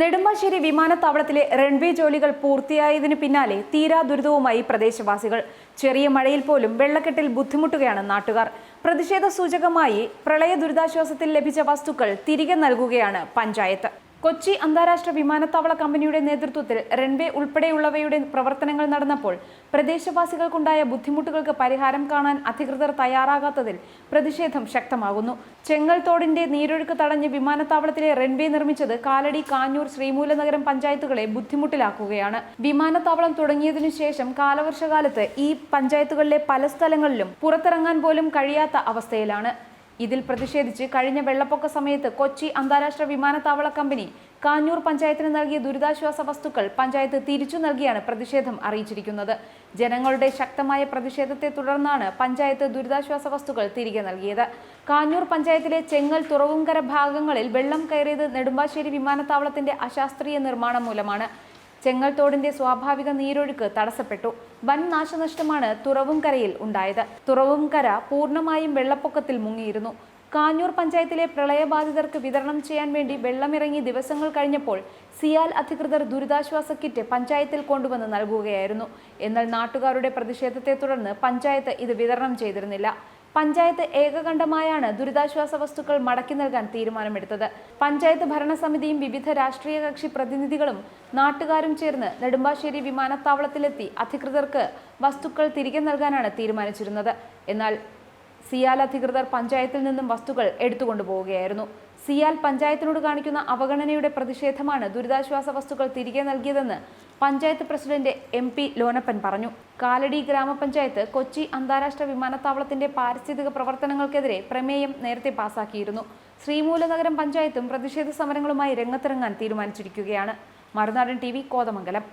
നെടുമ്പാശ്ശേരി വിമാനത്താവളത്തിലെ റൺവേ ജോലികൾ പൂർത്തിയായതിനു പിന്നാലെ തീരാ ദുരിതവുമായി പ്രദേശവാസികൾ. ചെറിയ മഴയിൽ പോലും വെള്ളക്കെട്ടിൽ ബുദ്ധിമുട്ടുകയാണ് നാട്ടുകാർ. പ്രതിഷേധ സൂചകമായി പ്രളയ ദുരിതാശ്വാസത്തിൽ ലഭിച്ച വസ്തുക്കൾ തിരികെ നൽകുകയാണ് പഞ്ചായത്ത്. കൊച്ചി അന്താരാഷ്ട്ര വിമാനത്താവള കമ്പനിയുടെ നേതൃത്വത്തിൽ റൺവേ ഉൾപ്പെടെയുള്ളവയുടെ പ്രവർത്തനങ്ങൾ നടന്നപ്പോൾ പ്രദേശവാസികൾക്കുണ്ടായ ബുദ്ധിമുട്ടുകൾക്ക് പരിഹാരം കാണാൻ അധികൃതർ തയ്യാറാകാത്തതിൽ പ്രതിഷേധം ശക്തമാകുന്നു. ചെങ്ങൽ തോടിന്റെ നീരൊഴുക്ക് തടഞ്ഞ് വിമാനത്താവളത്തിലെ റൺവേ നിർമ്മിച്ചത് കാലടി കാഞ്ഞൂർ ശ്രീമൂലനഗരം പഞ്ചായത്തുകളെ ബുദ്ധിമുട്ടിലാക്കുകയാണ്. വിമാനത്താവളം തുടങ്ങിയതിനു ശേഷം കാലവർഷകാലത്ത് ഈ പഞ്ചായത്തുകളിലെ പല സ്ഥലങ്ങളിലും പുറത്തിറങ്ങാൻ പോലും കഴിയാത്ത അവസ്ഥയിലാണ്. ഇതിൽ പ്രതിഷേധിച്ച് കഴിഞ്ഞ വെള്ളപ്പൊക്ക സമയത്ത് കൊച്ചി അന്താരാഷ്ട്ര വിമാനത്താവള കമ്പനി കാഞ്ഞൂർ പഞ്ചായത്തിന് നൽകിയ ദുരിതാശ്വാസ വസ്തുക്കൾ പഞ്ചായത്ത് തിരിച്ചു നൽകിയാണ് പ്രതിഷേധം അറിയിച്ചിരിക്കുന്നത്. ജനങ്ങളുടെ ശക്തമായ പ്രതിഷേധത്തെ തുടർന്നാണ് പഞ്ചായത്ത് ദുരിതാശ്വാസ വസ്തുക്കൾ തിരികെ നൽകിയത്. കാഞ്ഞൂർ പഞ്ചായത്തിലെ ചെങ്ങൽ തുറവുംകര ഭാഗങ്ങളിൽ വെള്ളം കയറിയത് നെടുമ്പാശ്ശേരി വിമാനത്താവളത്തിന്റെ അശാസ്ത്രീയ നിർമ്മാണം മൂലമാണ്. ചെങ്ങൽത്തോടിന്റെ സ്വാഭാവിക നീരൊഴുക്ക് തടസ്സപ്പെട്ടു. വൻ നാശനഷ്ടമാണ് തുറവുംകരയിൽ ഉണ്ടായത്. തുറവുംകര പൂർണമായും വെള്ളപ്പൊക്കത്തിൽ മുങ്ങിയിരുന്നു. കാഞ്ഞൂർ പഞ്ചായത്തിലെ പ്രളയബാധിതർക്ക് വിതരണം ചെയ്യാൻ വേണ്ടി വെള്ളമിറങ്ങി ദിവസങ്ങൾ കഴിഞ്ഞപ്പോൾ സിയാൽ അധികൃതർ ദുരിതാശ്വാസ കിറ്റ് പഞ്ചായത്തിൽ കൊണ്ടുവന്ന് നൽകുകയായിരുന്നു. എന്നാൽ നാട്ടുകാരുടെ പ്രതിഷേധത്തെ തുടർന്ന് പഞ്ചായത്ത് ഇത് വിതരണം ചെയ്തിരുന്നില്ല. പഞ്ചായത്ത് ഏകകണ്ഠമായാണ് ദുരിതാശ്വാസ വസ്തുക്കൾ മടക്കി നൽകാൻ തീരുമാനമെടുത്തത്. പഞ്ചായത്ത് ഭരണസമിതിയും വിവിധ രാഷ്ട്രീയ കക്ഷി പ്രതിനിധികളും നാട്ടുകാരും ചേർന്ന് നെടുമ്പാശ്ശേരി വിമാനത്താവളത്തിലെത്തി അധികൃതർക്ക് വസ്തുക്കൾ തിരികെ നൽകാനാണ് തീരുമാനിച്ചിരുന്നത്. എന്നാൽ സിയാൽ അധികൃതർ പഞ്ചായത്തിൽ നിന്നും വസ്തുക്കൾ എടുത്തുകൊണ്ടുപോവുകയായിരുന്നു സിയാൽ പഞ്ചായത്തിനോട് കാണിക്കുന്ന അവഗണനയുടെ പ്രതിഷേധമാണ് ദുരിതാശ്വാസ വസ്തുക്കൾ തിരികെ നൽകിയതെന്ന് panchayat president M P Lonappan പറഞ്ഞു. കാലടി ഗ്രാമപഞ്ചായത്ത് കൊച്ചി അന്താരാഷ്ട്ര വിമാനത്താവളത്തിന്റെ പാരിസ്ഥിതിക പ്രവർത്തനങ്ങൾക്കെതിരെ പ്രമേയം നേരത്തെ പാസാക്കിയിരുന്നു. ശ്രീമൂലനഗരം പഞ്ചായത്തും പ്രതിഷേധ സമരങ്ങളുമായി രംഗത്തിറങ്ങാൻ തീരുമാനിച്ചിരിക്കുകയാണ്. മറുനാടൻ ടി കോതമംഗലം.